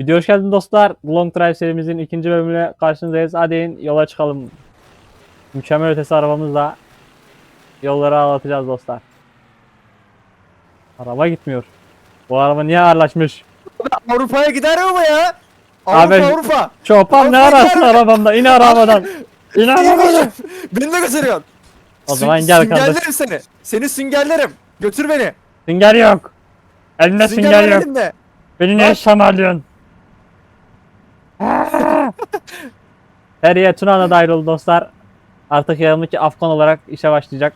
Video hoş geldin dostlar. Long Drive serimizin ikinci bölümüne karşınızdayız. Hadi in, yola çıkalım. Mükemmel ötesi arabamızla yolları ağlatacağız dostlar. Araba gitmiyor. Bu araba niye ağırlaşmış? Avrupa'ya gider mi bu ya? Abi- Avrupa Avrupa. Çopan ne mi? arabamda? İn arabadan. İn arabadan. beni de götürüyorsun. O zaman gel kardeş. Süngerlerim seni. Seni süngerlerim. Götür beni. Sünger yok. Elinde Sünger sünger yok. Beni niye şamarlıyorsun? Seriye Tuna'na dahil oldu dostlar. Artık yanımdaki Afgan olarak işe başlayacak.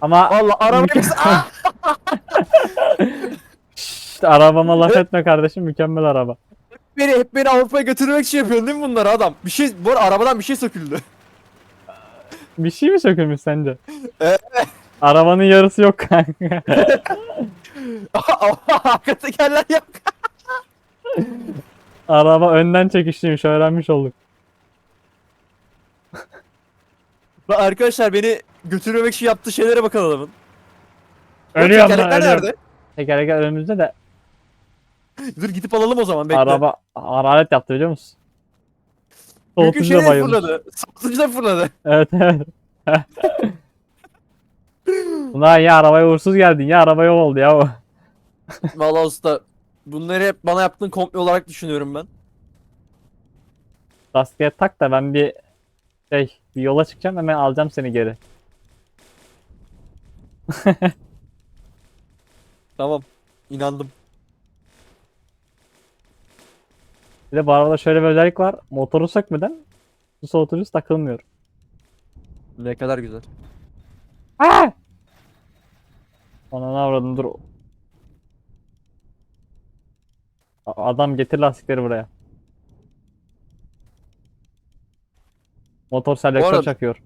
Ama Valla arabayı biz... Ah! Arabama laf etme kardeşim mükemmel araba. beni hep beni Avrupa'ya götürmek için yapıyorsun değil mi bunları adam? Bir şey bu arada arabadan bir şey söküldü. Bir şey mi sökülmüş sence? Arabanın yarısı yok kanka. Arka tekerler yok. Araba önden çekişliymiş öğrenmiş olduk. Lan Arkadaşlar beni götürmemek için yaptığı şeylere bakın adamın. Ölüyorum lan tekerlekler ölüyorum. nerede? Tekerlekler önümüzde de Dur gidip alalım o zaman bekle. araba hararet yaptı biliyor musun? Çünkü Soğutucu da şeye bayılmış. fırladı. Soğutucu da fırladı. Evet evet. Ulan ya arabaya uğursuz geldin ya araba yok oldu ya o. Valla usta bunları hep bana yaptığın komple olarak düşünüyorum ben. Lastiğe tak da ben bir şey bir yola çıkacağım hemen alacağım seni geri. Tamam. inandım. Bir de bu arabada şöyle bir özellik var. Motoru sökmeden su soğutucusu takılmıyor. Ne kadar güzel. Aa! Ona ne dur. A- Adam getir lastikleri buraya. Motor selektör arada- çakıyor.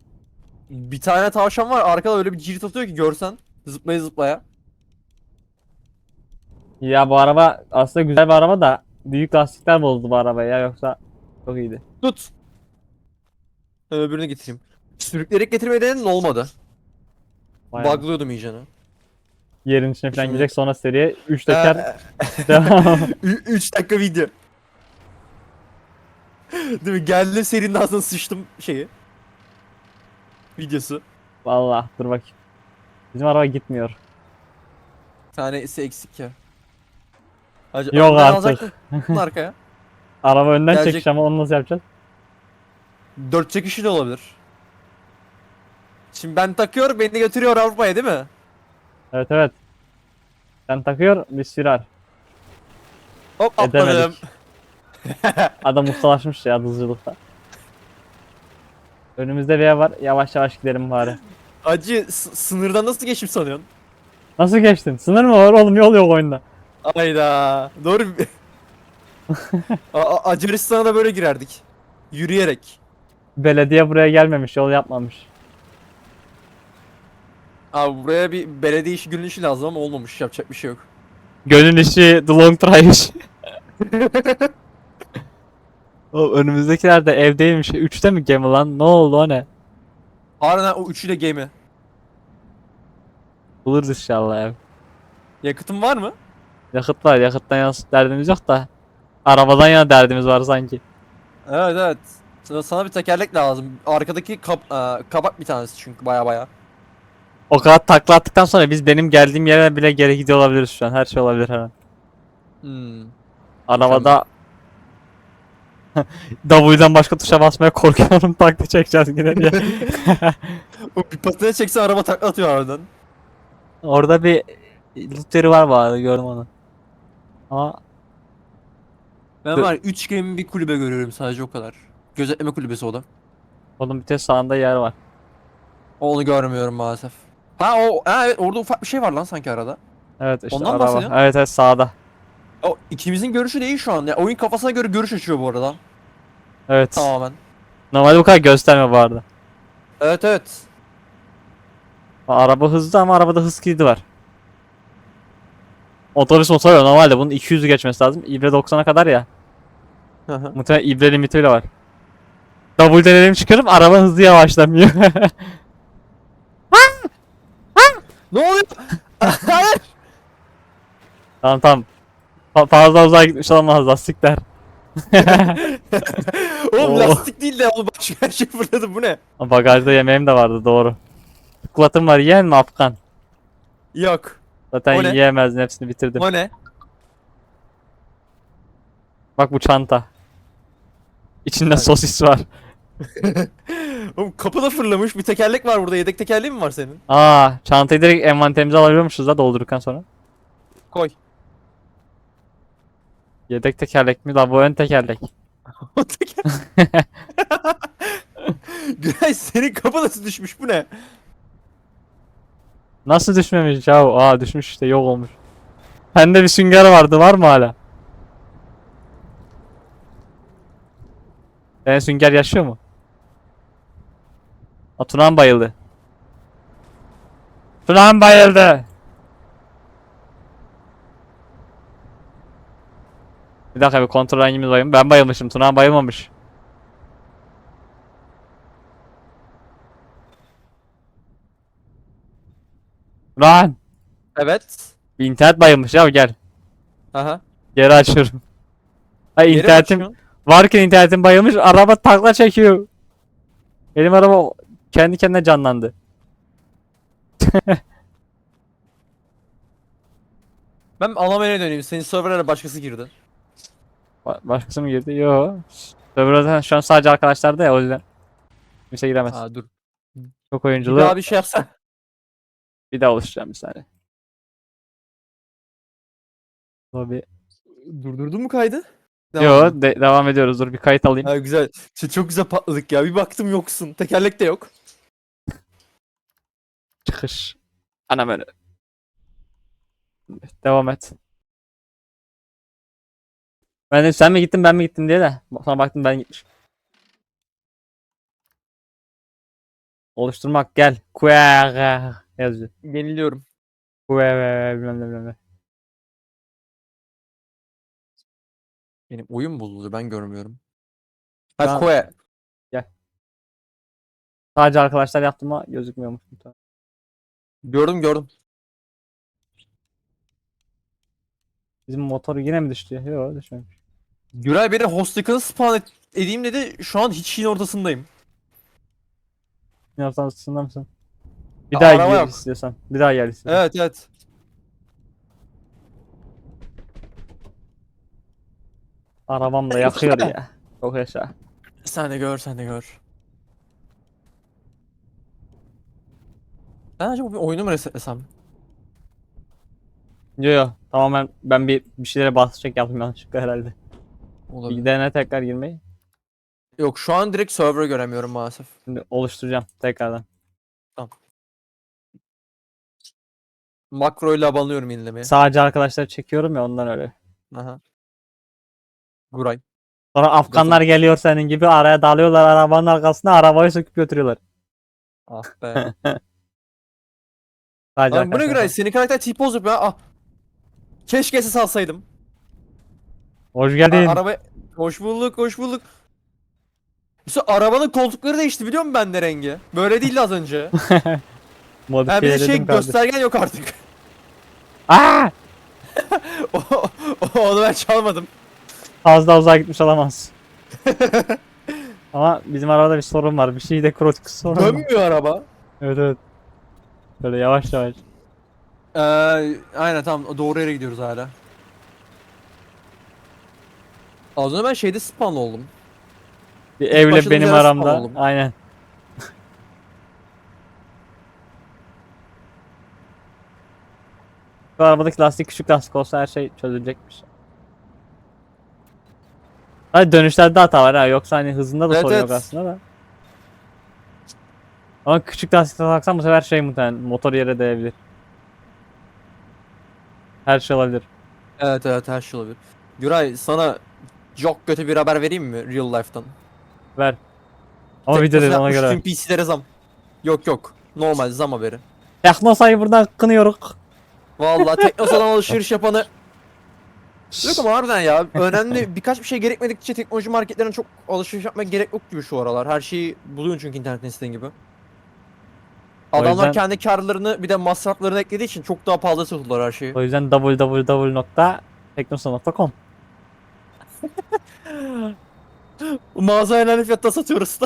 Bir tane tavşan var arkada öyle bir cirit atıyor ki görsen. Zıplaya zıplaya. Ya bu araba aslında güzel bir araba da büyük lastikler bozdu bu arabayı ya yoksa çok iyiydi. Tut. Ben öbürünü getireyim. Sürükleyerek getirmeyi denedin olmadı. Bayağı Buglıyordum iyicene. Yerin içine falan girecek sonra seriye 3 teker Ee, devam. 3 dakika video. Değil mi? Geldim serinin ağzına sıçtım şeyi. Videosu. Vallahi dur bakayım. Bizim araba gitmiyor. Bir tanesi eksik ya. Acaba Yok önden artık. alacaktın arkaya. Araba önden Gelecek- çekiş ama onu nasıl yapacağız? Dört çekişi de olabilir. Şimdi ben takıyorum beni götürüyor Avrupa'ya değil mi? Evet evet. Sen takıyor biz sürer. Hop atladım. Edemedik. Adam ustalaşmış ya hızcılıkta. Önümüzde bir yer var. Yavaş yavaş gidelim bari. Acı s- sınırdan nasıl geçim sanıyorsun? Nasıl geçtin? Sınır mı var oğlum? Yol yok oyunda. Ayda. Doğru. A- A- Acaristan'a da böyle girerdik. Yürüyerek. Belediye buraya gelmemiş, yol yapmamış. Abi buraya bir belediye işi günün işi lazım ama olmamış. Yapacak bir şey yok. Gönül işi, the long drive işi. Oğlum önümüzdekiler de evdeymiş. Üçte mi gemi lan? Ne oldu o ne? Harbiden o üçüyle gemi. Buluruz inşallah ev. Yakıtın var mı? Yakıt var, yakıttan yana derdimiz yok da. Arabadan yana derdimiz var sanki. Evet evet. Sana, sana bir tekerlek lazım. Arkadaki kap, e, kabak bir tanesi çünkü baya baya. O kadar takla attıktan sonra biz benim geldiğim yere bile geri gidiyor olabiliriz şu an. Her şey olabilir her an. Hmm. Arabada W'dan başka tuşa basmaya korkuyorum. Takla çekeceğiz yine diye. O bir patine çekse araba takla atıyor harbiden. Orada bir loot yeri var bu arada gördüm onu. Ama Ben Dur. var 3 gemi bir kulübe görüyorum sadece o kadar. Gözetleme kulübesi o da. onun bir tek sağında yer var. Onu görmüyorum maalesef. Ha o ha, evet orada ufak bir şey var lan sanki arada. Evet işte Ondan araba. bahsediyorsun? Evet evet sağda. O ikimizin görüşü değil şu an. Ya oyun kafasına göre görüş açıyor bu arada. Evet. Tamamen. Normalde bu kadar gösterme bu arada. Evet evet. Araba hızlı ama arabada hız kilidi var. Otobüs motoru var. normalde bunun 200'ü geçmesi lazım. İbre 90'a kadar ya. Hı hı. Muhtemelen ibre limiti bile var. Double denedim çıkarım araba hızlı yavaşlamıyor. ne oluyor? Hayır. tamam tamam. Fa- fazla uzağa gitmiş olamaz lastikler. Oğlum Oo. lastik değil de oğlum başka her şey fırladı bu ne? Bagajda yemeğim de vardı doğru. Çikolatam var yiyen mi Afgan? Yok. Zaten O ne? yiyemezdin hepsini bitirdim. O ne? Bak bu çanta. İçinde sosis var. Oğlum kapı da fırlamış. Bir tekerlek var burada. Yedek tekerleğin mi var senin? Aa, çantayı direkt envanterimize alabiliyormuşuz da doldurduktan sonra. Koy. Yedek tekerlek mi? La bu ön tekerlek. O teker... Güray senin kapı nasıl düşmüş bu ne? Nasıl düşmemiş ya? Aa düşmüş işte yok olmuş. Bende bir sünger vardı var mı hala? Senin sünger yaşıyor mu? Aa, Tunan bayıldı. Tunan bayıldı. Bir dakika bir kontrol hangimiz bayılmış. Ben bayılmışım. Tunan bayılmamış. Tunan. Evet. İnternet bayılmış ya gel. Aha. Geri açıyorum. Ay internetim açıyorsun? varken internetim bayılmış araba takla çekiyor. Benim araba kendi kendine canlandı. Ben Almanya'ya döneyim. Senin serverlara başkası girdi. Ba- Başkası mı girdi? Yo. Server'da şu an sadece arkadaşlar ya o yüzden. Kimse giremez. Aa dur. Çok Bir oyunculuğu daha bir şey yapsan. bir daha oluşturacağım bir saniye. Tabii. Durdurdun mu kaydı? Yo de- devam ediyoruz. Dur bir kayıt alayım. Ha, güzel. Çok, çok güzel patladık ya. Bir baktım yoksun. Tekerlek de yok. Çıkış. Ana böyle. Devam et. Ben de sen mi gittin ben mi gittim diye de sonra baktım ben gitmiş. Oluşturmak gel. Queer yazıyor. Yeniliyorum. Queer bilmem ne bilmem ne. Benim oyun bozuldu. Ben görmüyorum. Tamam. Ha koy. Sadece arkadaşlar yaptım ama gözükmüyormuş. Gördüm gördüm. Bizim motoru yine mi düştü? Yok düşmemiş. Güray beni hostlıkını spawn et- edeyim dedi. Şu an hiç şeyin ortasındayım. Ne yapsan ısısında mısın? Bir Aa, daha araba gel yok. istiyorsan. Bir daha gel istiyorsan. Evet evet. Arabam da yakıyor ya. Çok yaşa. Sen de gör sen de gör. Ben acaba bir oyunu mu resetlesem? Yo yo tamamen ben bir bir şeylere basacak yaptım yanlışlıkla herhalde. Bir Olabilir. dene tekrar girmeyi. Yok şu an direkt server'ı göremiyorum maalesef. Şimdi oluşturacağım tekrardan. Makro ile abanıyorum yenilemeye. Sadece arkadaşlar çekiyorum ya ondan öyle. Aha. Guray. Sonra Afganlar geliyor senin gibi araya dalıyorlar arabanın arkasına arabayı söküp götürüyorlar. Ah be. Sadece Lan bu ne arkadaşlar. Senin karakter T-pose yapıyor ha. Ah. Keşke ses alsaydım. Hoş A- geldin. araba... Hoş bulduk, hoş bulduk. Mesela arabanın koltukları değişti biliyor musun bende rengi? Böyle değildi az önce. Modifiye Ha bir de şey kardeşim. göstergen yok artık. Aa! O- o- Onu ben çalmadım. Fazla uzağa gitmiş olamaz. Ama bizim arabada bir sorun var. Bir şeyde krotik sorun var. Dönmüyor araba. Evet evet. Böyle yavaş yavaş. Ee, aynen tamam doğru yere gidiyoruz hala. Az önce ben şeyde spawn oldum. Bir evle başladığımız benim yere aramda. oldum. Aynen. Şu arabadaki lastik küçük lastik olsa her şey çözülecekmiş. Hadi dönüşlerde hata var ha. Yoksa hani hızında da Evet, sorun yok evet. aslında da. Ama küçük lastik taksan bu sefer şey muhtemelen motor yere değebilir. Her şey olabilir. Evet evet her şey olabilir. Güray sana çok kötü bir haber vereyim mi real life'tan? Ver. Ama Tek video dedi başına ona göre. Tüm PC'lere zam. Yok yok. Normal zam haberi. Teknosa'yı buradan kınıyoruz. Vallahi Teknosa'dan alışveriş yapanı Yok ama harbiden ya önemli birkaç bir şey gerekmedikçe teknoloji marketlerine çok alışveriş yapmaya gerek yok gibi şu aralar. Her şeyi buluyorsun çünkü internetten istediğin gibi. Adamlar yüzden- kendi karlarını bir de masraflarını eklediği için çok daha pahalı satıyorlar her şeyi. O yüzden www nokta Teknosa.com Mağaza helal fiyatta satıyoruz.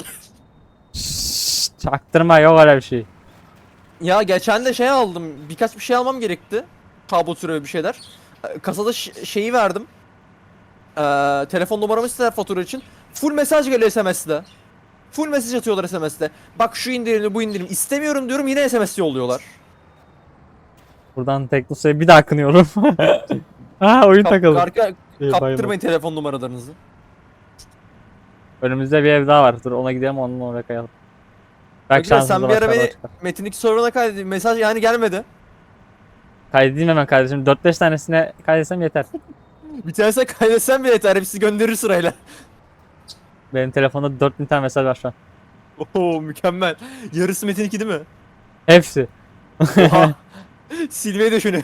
Şşş, Çaktırma yok öyle bir şey. ya geçen de şey aldım. Birkaç bir şey almam gerekti. Kablo türevi bir şeyler. Kasada şeyi verdim. Ee, telefon numaramı istediler fatura için. Full mesaj geliyor SMS'de. Full mesaj atıyorlar SMS'de. Bak şu indirimli bu indirim. İstemiyorum diyorum yine SMS yolluyorlar. Buradan Teknosa'ya bir daha kınıyorum. ha oyun Kap- takıldı. arka- İyi, kaptırmayın bayıldım. telefon numaralarınızı. Önümüzde bir ev daha var. Dur ona gidelim onunla oraya kayalım. Belki sen bir ara beni-. Metin'deki server'ına kaydedeyim. Mesaj yani gelmedi. Kaydedeyim hemen kardeşim. 4-5 tanesine kaydetsem yeter. Bir tanesine kaydetsen bile yeter. Hepsi gönderir sırayla. Benim telefonda 4000 tane mesaj var şu an. Oho mükemmel. Yarısı Metin 2 değil mi? Hepsi. Oha. Silmeyi de şunu.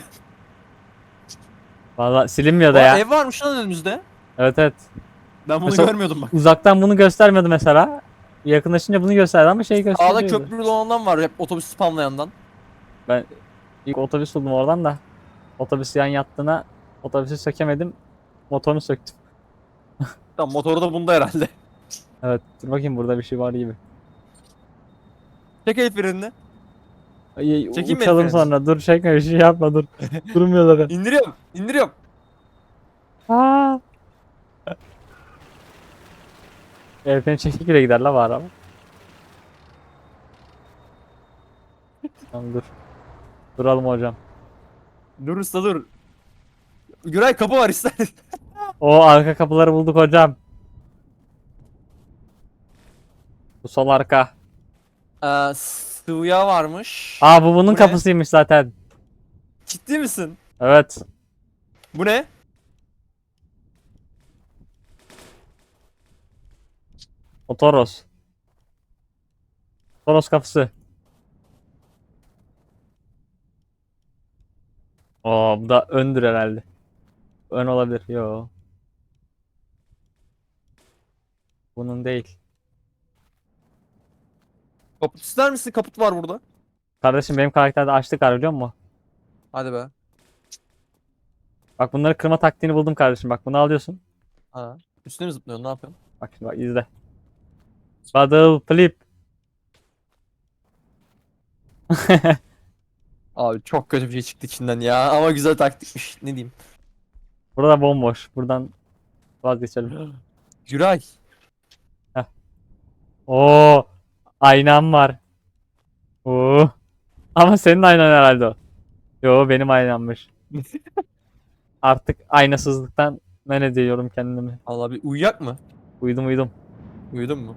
Valla silinmiyor da Aa, ya. Ev varmış lan önümüzde. Evet evet. Ben bunu Mesela- görmüyordum bak. Uzaktan bunu göstermiyordu mesela. Yakınlaşınca bunu gösterdi ama şeyi gösteriyordu. köprülü olandan var hep otobüs spamlayandan. İlk otobüs buldum oradan da. Otobüs yan yattığına otobüsü sökemedim. Motorunu söktüm. Tamam motoru da bunda herhalde. Evet dur bakayım burada bir şey var gibi. Çek el frenini. Ay, Çekeyim mi uçalım sonra. Dur çekme bir şey yapma dur. Durmuyor zaten. İndiriyorum. indiriyorum. Aa. Elfin çekik ile gider la var ama. Tamam dur. Duralım hocam. Dur usta dur. Güray kapı var ister. O arka kapıları bulduk hocam. Bu sol arka. ee, sıvı yağ varmış. Aa bu bunun Bu ne? kapısıymış zaten. Ciddi misin? Evet. Bu ne? O Toros. Toros kapısı. Oo bu da öndür herhalde. Ön olabilir. Yo. Bunun değil. Kaput ister misin? Kaput var burada. Kardeşim benim karakterde açlık var biliyor musun? Hadi be. Bak bunları kırma taktiğini buldum kardeşim. Bak bunu alıyorsun. Ha. Üstüne mi zıplıyorsun? Ne yapıyorsun? Bak şimdi bak izle. Battle flip. Abi çok kötü bir şey çıktı içinden ya. Ama güzel taktikmiş. Ne diyeyim? Burada bomboş. Buradan vazgeçelim. Güray. Oo, aynam var. Oo. Ama senin aynan herhalde o. Yo benim aynammış. Artık aynasızlıktan men ediyorum kendimi. Allah bir uyuyak mı? Uyudum uyudum. Uyudun mu?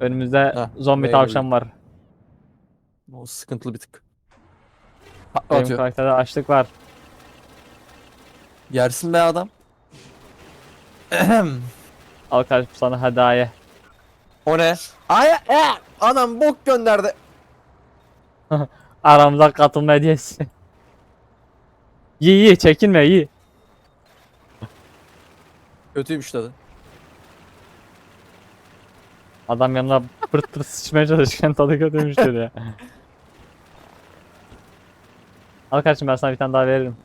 Önümüzde Heh, zombi tavşan var. O sıkıntılı bir tık. Benim Atıyor. karakterde açlık var. Yersin be adam. Al kardeşim sana hediye. O ne? Ay e, adam bok gönderdi. Aramıza katılma hediyesi. Yi yi çekinme yi. Kötüymüş tadı. Adam yanına pırt pırt sıçmaya çalışırken tadı kötüymüştür ya. Al kardeşim ben sana bir tane daha veririm.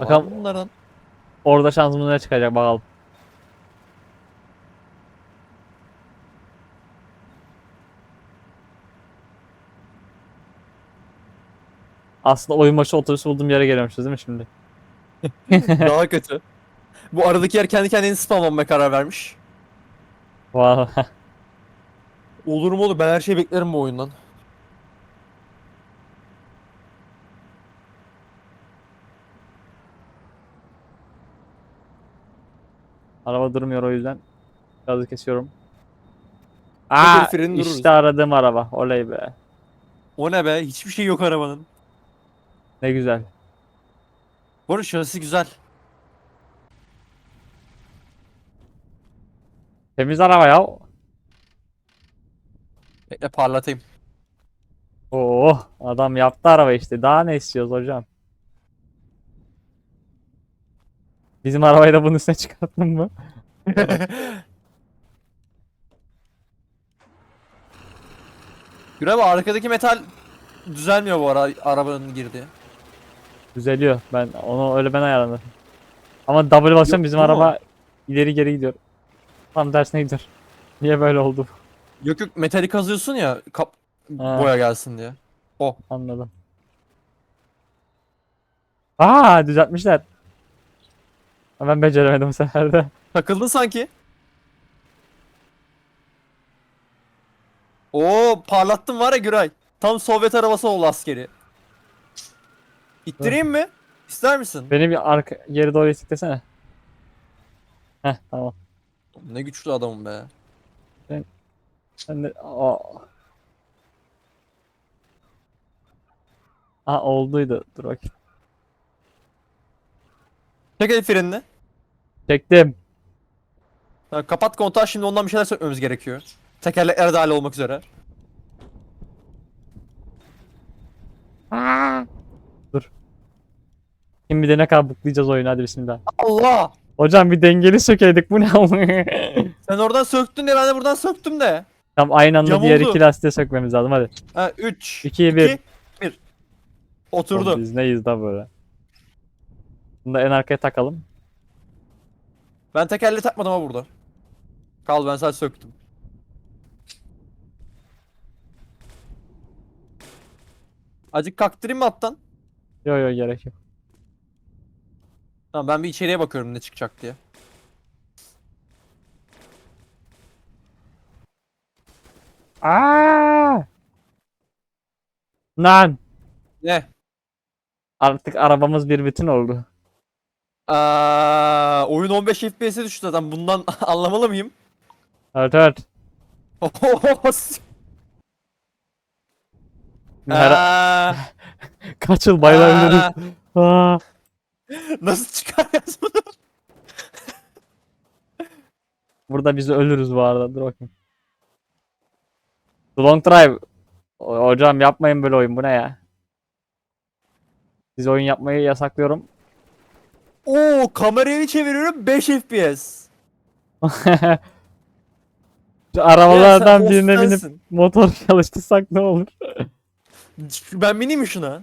Bakalım. Bunlardan. Orada şansımız ne çıkacak bakalım. Aslında oyun başı otobüs bulduğum yere geliyormuşuz değil mi şimdi? Daha kötü. Bu aradaki yer kendi kendini spamlamaya karar vermiş. Vallahi. Olur mu olur ben her şeyi beklerim bu oyundan. Araba durmuyor o yüzden. Gazı kesiyorum. Aa, freni dururuz. işte aradığım araba. Oley be. O ne be? Hiçbir şey yok arabanın. Ne güzel. Arada şahsi güzel. Temiz araba ya. Bekle parlatayım. Oo, adam yaptı araba işte. Daha ne istiyoruz hocam? Bizim arabayı da bunun üstüne çıkarttın mı? Güray bu arkadaki metal düzelmiyor bu ara arabanın girdiği. Düzeliyor. Ben onu öyle ben ayarladım. Ama W basıyorum Yok, bizim mu? araba ileri geri gidiyor. Tam tersine gidiyor. Niye böyle oldu? Yok yok metali kazıyorsun ya kap Ha. boya gelsin diye. Anladım. Aa düzeltmişler. Ama Ben beceremedim bu sefer de. Takıldın sanki. Oo parlattın var ya Güray. Tam Sovyet arabası oldu askeri. İttireyim mi? İster misin? Beni bir arka geri doğru itiklesene. Heh tamam. Ne güçlü adamım be. Ben de o. Aa olduydu. Dur bakayım. Çek el frenini. Çektim. Ha, kapat kontağı şimdi ondan bir şeyler sökmemiz gerekiyor. Tekerlekler dahil olmak üzere. Dur. Şimdi bir de ne kadar buklayacağız oyunu hadi bismillah. Allah! Hocam bir dengeli sökeydik bu ne? Sen oradan söktün de ben de buradan söktüm de. Tam aynı anda diğer Yamuldu. iki lastiği sökmemiz lazım hadi. Ha 3 2 1. 1 Oturdu. Biz neyiz da böyle. Bunu da en arkaya takalım. Ben tekerleği takmadım ama burada. Kal ben sadece söktüm. Acık kaktırayım mı alttan? Yo yo gerek yok. Tamam ben bir içeriye bakıyorum ne çıkacak diye. Aa! Lan Ne? artık arabamız bir bütün oldu. Aa, oyun 15 FPS'e düştü zaten. Bundan anlamalı mıyım? Evet evet. Her, Aa, kaç yıl bayılabiliriz. Aa. Nasıl çıkaracağız bunu? Burada biz ölürüz bu arada. Dur bakayım. The Long Drive. O- Hocam yapmayın böyle oyun. Bu ne ya? Siz oyun yapmayı yasaklıyorum. Oo kamerayı çeviriyorum 5 FPS. Şu arabalardan birine binip ostansın. motor çalıştırsak ne olur? Ben bineyim mi şuna?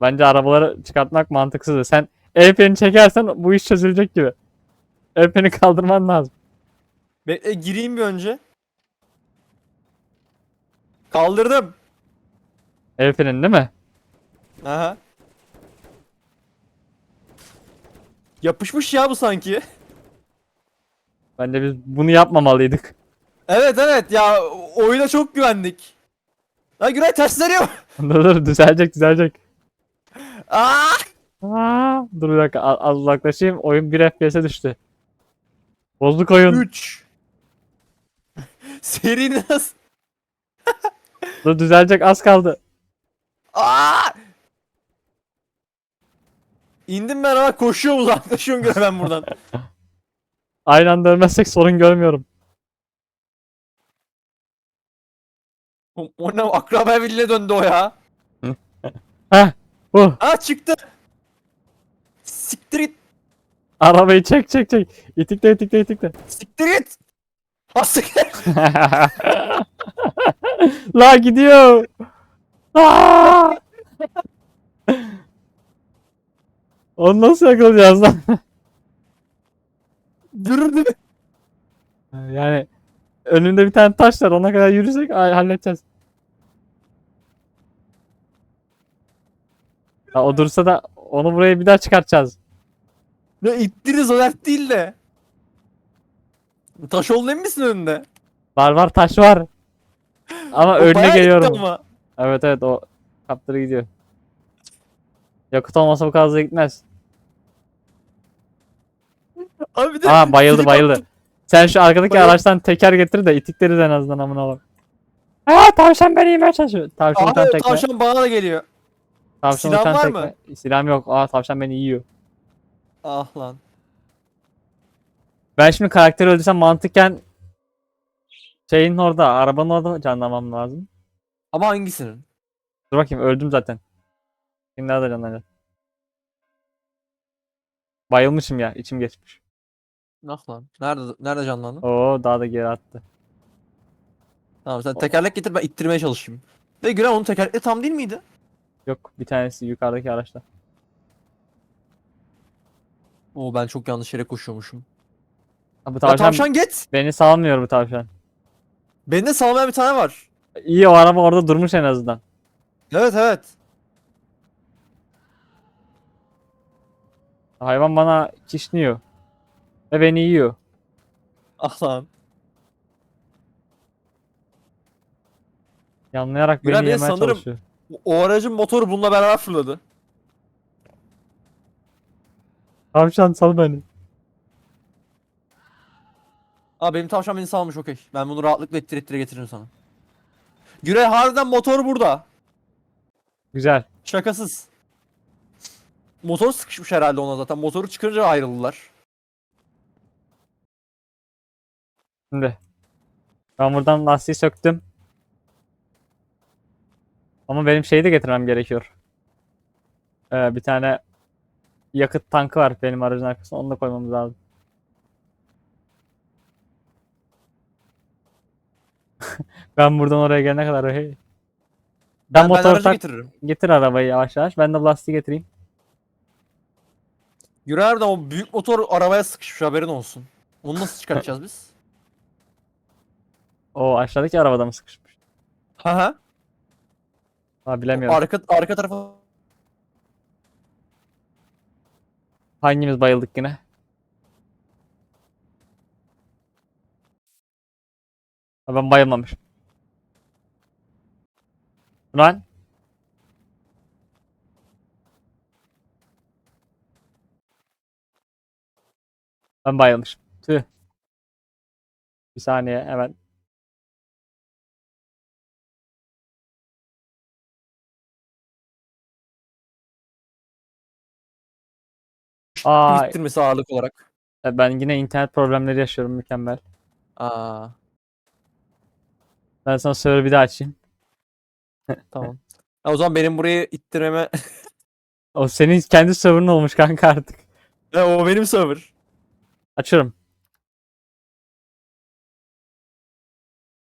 Bence arabaları çıkartmak mantıksız. Sen el freni çekersen bu iş çözülecek gibi. El freni kaldırman lazım. Bekle gireyim bir önce. Kaldırdım. El freni değil mi? Aha. Yapışmış ya bu sanki. Bence biz bunu yapmamalıydık. Evet evet ya oyuna çok güvendik. Ha Güray ters dönüyor. dur dur düzelecek düzelecek. Aa! Aa, dur bir dakika az, az uzaklaşayım. Oyun 1 FPS'e düştü. Bozduk oyun. 3 Seri nasıl? Dur düzelecek az kaldı. Aa! İndim ben ama koşuyorum uzaklaşıyorum göre ben buradan. Aynı anda ölmezsek sorun görmüyorum. o, o ne akraba birliğine döndü o ya. Heh bu. Aa çıktı. Siktir it. Arabayı çek çek çek. İtikle itikle itikle. Siktir it. Siktir. La gidiyor. Aa! Onu nasıl yakalayacağız lan? Dürürdü. Yani önünde bir tane taş var ona kadar yürüsek halledeceğiz. Ya o dursa da onu buraya bir daha çıkartacağız. Ne ittiririz o dert değil de. Taş oldu emin misin önünde? Var var taş var. Ama O önüne bayağı geliyorum. Ama. Evet evet o kaptırı gidiyor. Yakıt olmasa bu kadar hızlı gitmez. Abi bir de Aa bayıldı bayıldı. Sen şu arkadaki Bayıl- araçtan teker getir de itikleriz en azından amına koyayım. Aa tavşan beni yemeye çalışıyor. Tavşan uçan Abi tekme. tavşan bana da geliyor. Tavşan uçan var tekme. mı? Silahım yok. Aa tavşan beni yiyor. Ah lan. Ben şimdi karakteri öldürsem mantıken şeyin orada, arabanın orada canlanmam lazım. Ama hangisinin? Dur bakayım öldüm zaten. Şimdi nerede canlanacağım? Bayılmışım ya, içim geçmiş. Ah lan. Nerede nerede canlandın? Oo daha da geri attı. Tamam sen tekerlek getir ben ittirmeye çalışayım. Ve Gülen onun tekerlekleri tam değil miydi? Yok bir tanesi yukarıdaki araçta. Oo ben çok yanlış yere koşuyormuşum. Ha, bu Ya tavşan, tavşan git. beni salmıyor bu tavşan. Bende salmayan bir tane var. İyi o araba orada durmuş en azından. Evet evet. Hayvan bana kişniyor. Ve beni yiyor. Ah lan. Yanlayarak Gülen beni beni yemeye sanırım- çalışıyor. O- aracın motoru bununla beraber fırladı. Tavşan sal beni. Aa benim tavşan beni salmış okey. Ben bunu rahatlıkla ittire ittire getiririm sana. Güray harbiden motor burada. Güzel. Şakasız. Motor sıkışmış herhalde ona zaten. Motoru çıkarınca ayrıldılar. Şimdi. Ben buradan lastiği söktüm. Ama benim şeyi de getirmem gerekiyor. Ee, bir tane yakıt tankı var benim aracın arkasında. Onu da koymamız lazım. ben buradan oraya gelene kadar hey. Ben, Ben, ben motor tak getiririm. getir arabayı yavaş yavaş. Ben de lastiği getireyim. Güray harbiden o büyük motor arabaya sıkışmış haberin olsun. Onu nasıl çıkartacağız biz? O aşağıdaki arabada mı sıkışmış? Ha ha. Ha bilemiyorum. Arka, arka tarafa Hangimiz bayıldık yine? Ha, ben bayılmamışım. Lan. Ben bayılmışım. Tüh. Bir saniye hemen. Aa, ittirmesi ağırlık olarak. e, ben yine internet problemleri yaşıyorum mükemmel. Aa Ben sana server bir daha açayım. tamam. Ha, o zaman benim burayı ittirmeme... O senin kendi server'ın olmuş kanka artık. e, o benim server. Açıyorum.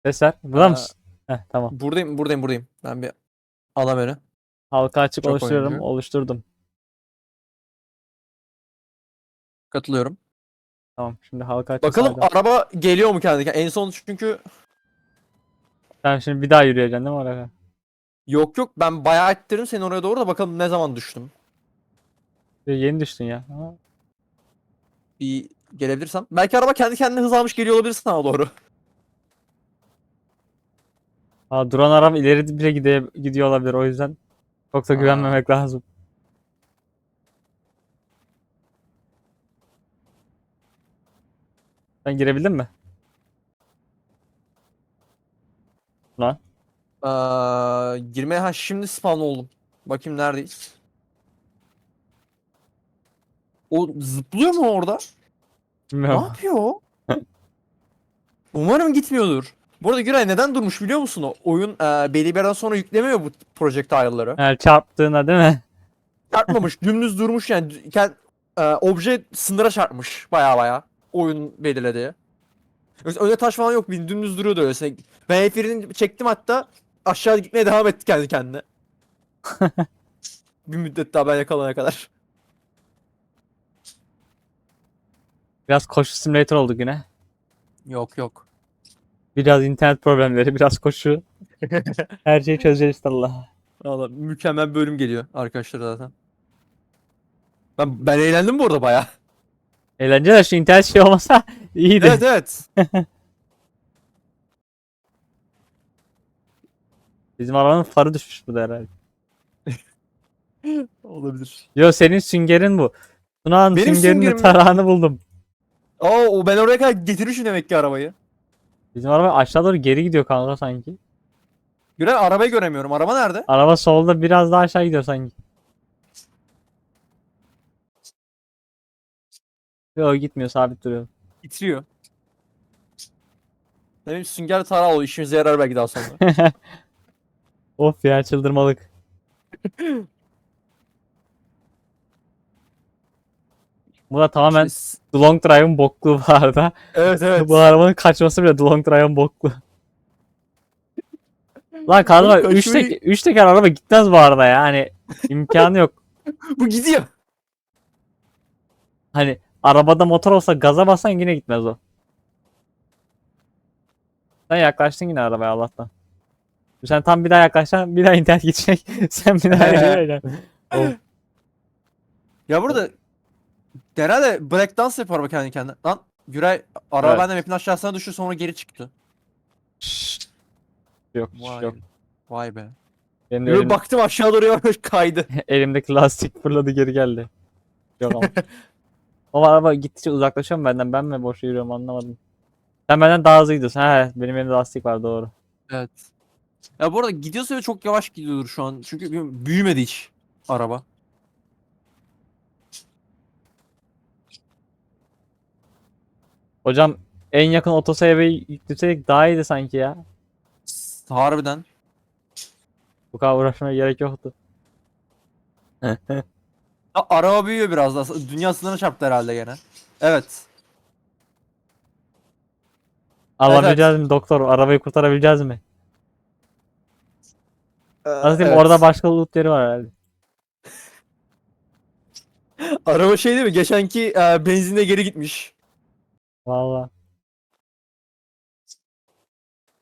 Sesler. Burada Aa. mısın? Heh, tamam. Buradayım buradayım buradayım. Ben bir menü. Halka açık Çok oluşturuyorum. oyuncu. Oluşturdum. Katılıyorum. Tamam. Şimdi halka açık. Bakalım saydım. araba geliyor mu kendi? En son çünkü Sen şimdi bir daha yürüyeceksin değil mi oraya? yok yok ben bayağı ittirdim seni oraya doğru da bakalım ne zaman düştüm. Yeni düştün ya. Ha. Bir gelebilirsem. Belki araba kendi kendine hız almış geliyor olabilir sana doğru. Aa, duran araba ileri bile gide gidiyor olabilir. O yüzden çok da Aa. güvenmemek lazım. Sen girebildin mi? Lan. Aa, girmeye ha şimdi spawn oldum. Bakayım neredeyiz. O zıplıyor mu orada? Ne Bilmiyorum. yapıyor o? Umarım gitmiyordur. Bu arada Güray neden durmuş biliyor musun o? Oyun e, belli bir yerden sonra yüklemiyor bu projectile'ları. Yani çarptığına değil mi? Çarpmamış, dümdüz durmuş yani. Kend, e, obje sınıra çarpmış baya baya. Oyun belirlediği. Yoksa Öne taş falan yok, dümdüz duruyordu öylesine. Ben el frenini çektim hatta aşağı gitmeye devam etti kendi kendine. bir müddet daha ben yakalana kadar. Biraz koşu simülatör olduk yine. Yok yok. Biraz internet problemleri, biraz koşu. Her şeyi çözeceğiz Allah. Valla mükemmel bir bölüm geliyor arkadaşlar zaten. Ben, ben eğlendim bu arada baya. Eğlenceli de şu internet şey olmasa iyiydi. evet evet. Bizim arabanın farı düşmüş bu da herhalde. Olabilir. Yo senin süngerin bu. Tunağın Benim süngerim mi? tarağını buldum. Oo o ben oraya kadar getirmişim demek ki arabayı. Bizim araba aşağı doğru geri gidiyor kanka sanki. Güray arabayı göremiyorum. Araba nerede? Araba solda biraz daha aşağı gidiyor sanki. Yo gitmiyor sabit duruyor. İtiriyor. Benim sünger tarağı o işimize yarar belki daha sonra. of ya çıldırmalık. Bu da tamamen İşte- The Long Drive'ın bokluğu bu arada. evet evet. Bu arabanın kaçması bile The Long Drive'ın bokluğu. Lan kanka Oğlum 3 kaçmayı- tek 3 teker araba gitmez bu arada ya. Hani imkanı yok. Bu gidiyor. Hani arabada motor olsa gaza bassan yine gitmez o. Sen yaklaştın yine arabaya Allah'tan. Sen tam bir daha yaklaşsan bir daha internet gidecek. Sen bir daha gideceksin. Ya burada herhalde breakdance yapar bak kendi kendine. Lan Güray araba Evet. benden map'in aşağısına düştü sonra geri çıktı. Yok Vay. yok. Vay be. Benim Böyle elim- baktım aşağı doğru yavaş kaydı. elimdeki lastik fırladı geri geldi. Yok ama. O araba gittikçe uzaklaşıyor mu benden? Ben mi boş yürüyorum anlamadım. Sen benden daha hızlı gidiyorsun. He benim elimde lastik var doğru. Evet. Ya bu arada gidiyorsa ve çok yavaş gidiyordur şu an. Çünkü bilmiyorum, büyümedi hiç araba. Hocam en yakın otosayabı yükleseydik daha iyiydi sanki ya. Harbiden. Bu kadar uğraşmaya gerek yoktu. Ya, araba büyüyor biraz daha. Dünya sınırına çarptı herhalde gene. Evet. Alabileceğiz mi doktor? Arabayı kurtarabileceğiz mi? Nasıl diyeyim Evet. orada başka loot yeri var herhalde. Araba şey değil mi? Geçenki e, benzinle geri gitmiş. Valla.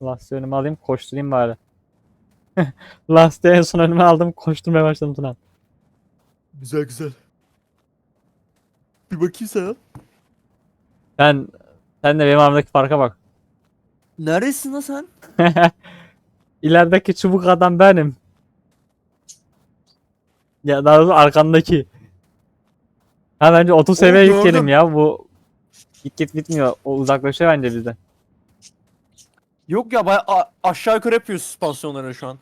Lastiği önüme alayım koşturayım bari. Lastiği en son önüme aldım koşturmaya başladım Tunan. Güzel güzel. Bir bakayım sana. Sen, sen de benim aramdaki farka bak. Neredesin lan sen? İlerideki çubuk adam benim. Ya daha doğrusu arkandaki. Ha bence 30 seviye yükleyelim ya bu git git bitmiyor. O uzaklaşıyor bence bizden. Yok ya baya a- aşağı yukarı yapıyor süspansiyonları şu an.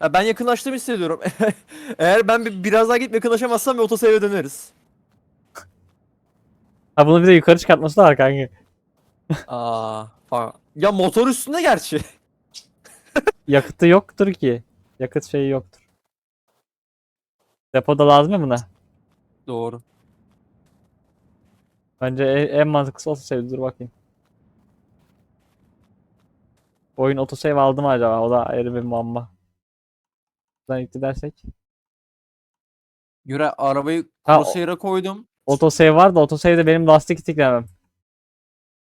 Ya ben yakınlaştığımı hissediyorum. Eğer ben bir, biraz daha gidip yakınlaşamazsam bir otoseyve döneriz. Ha bunu bir de yukarı çıkartması da var kanka. Aa, falan. Ya motor üstünde gerçi. Yakıtı yoktur ki. Yakıt şeyi yoktur. Depoda lazım ya buna. Doğru. Bence en, en mantıklısı otosave. Dur bakayım. Oyun otosave aldı mı acaba? O da ayrı bir muamma. Buradan dersek. Göre arabayı Ha, o- Crosshair'a koydum. Otosave var da otosave'de benim lastik itiklemem.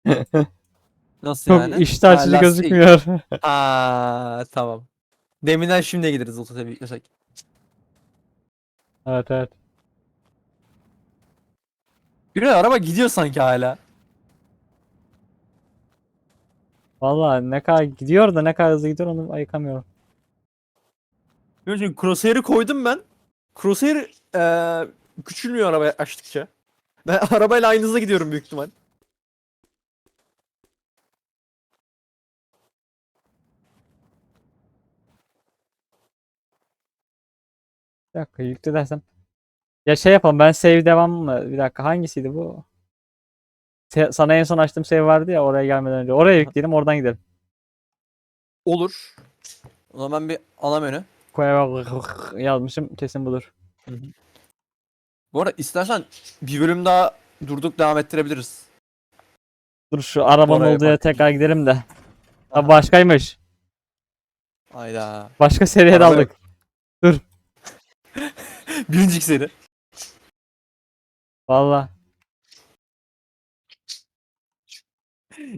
Nasıl Çok yani? iştah açıcı Ha, lastik. gözükmüyor. Aa, tamam. Deminden şimdi gideriz otoseyve yüklesek. evet evet. Göre araba gidiyor sanki hala. Vallahi ne kadar gidiyor da ne kadar hızlı gidiyor onu ayıkamıyorum. Biliyor musun? Crosshair'ı koydum ben. Crosshair eee küçülmüyor araba yaklaştıkça. Ben arabayla aynı hızla gidiyorum büyük ihtimal. Bir dakika yükle dersem. Ya şey yapalım ben save devam mı? Bir dakika hangisiydi bu? Se- sana en son açtığım save vardı ya oraya gelmeden önce. Oraya yükleyelim oradan gidelim. Olur. O zaman bir ana menü. Yazmışım kesin budur. Bu arada istersen bir bölüm daha durduk devam ettirebiliriz. Dur şu arabanın Oraya olduğu yere bak. tekrar gidelim de. Ha başkaymış. Hayda. Başka seriye Araba daldık. Birinci seri. Valla.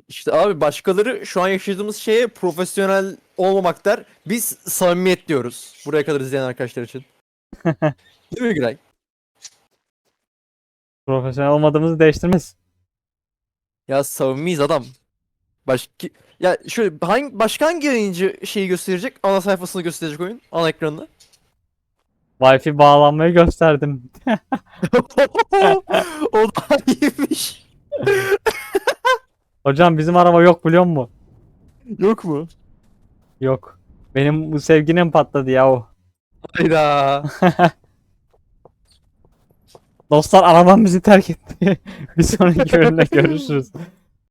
İşte abi başkaları şu an yaşadığımız şeye profesyonel olmamak der. Biz samimiyet diyoruz. Buraya kadar izleyen arkadaşlar için. Değil mi Güray? Profesyonel olmadığımızı değiştirmez. Ya samimiyiz adam. Başka ya şöyle hangi başka hangi yayıncı şeyi gösterecek? Ana sayfasını gösterecek oyun. Ana ekranını. Wi-Fi bağlanmayı gösterdim. o da iyiymiş. Hocam bizim araba yok biliyor musun? Yok mu? Yok. Benim bu sevginin patladı ya o. Hayda. Dostlar arabam bizi terk etti. Bir sonraki bölümde görüşürüz.